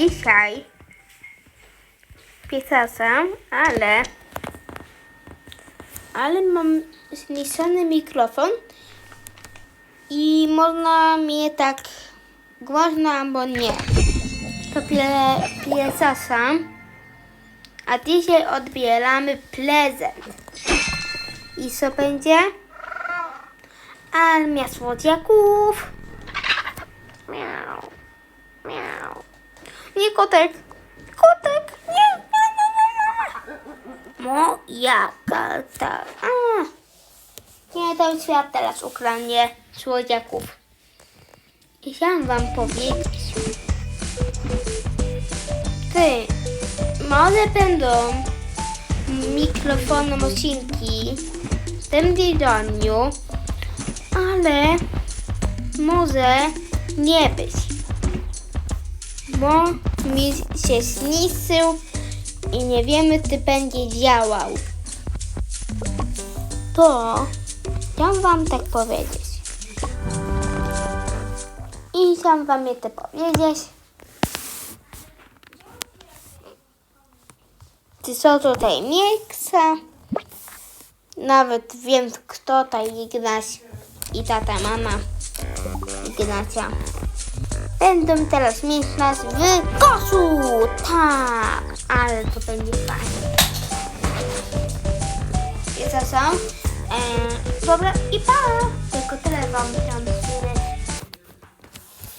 dzisiaj piecasem, ale ale mam zniszczony mikrofon i można mnie tak głośno albo nie. To piecasem, a dzisiaj odbieramy prezent. I co będzie? Armia słodziaków. Nie kotek. Kotek. Nie. Moja karta. A. Nie, ten świat teraz ukradnie słodziaków. Chciałam wam powiedzieć. Ty, może będą mikrofonem odcinki w tym tygodniu, ale może nie być. Bo mi się zniszczył i nie wiemy, czy będzie działał. To chciałam wam tak powiedzieć. I chciałam wam je to powiedzieć. Czy są tutaj miejsca? Nawet wiem, kto tutaj Ignaś i tata mama Ignacia. Będą teraz mieszkać w koszu! Tak! Ale to będzie fajne. I co są? E, dobra, i pa! Tylko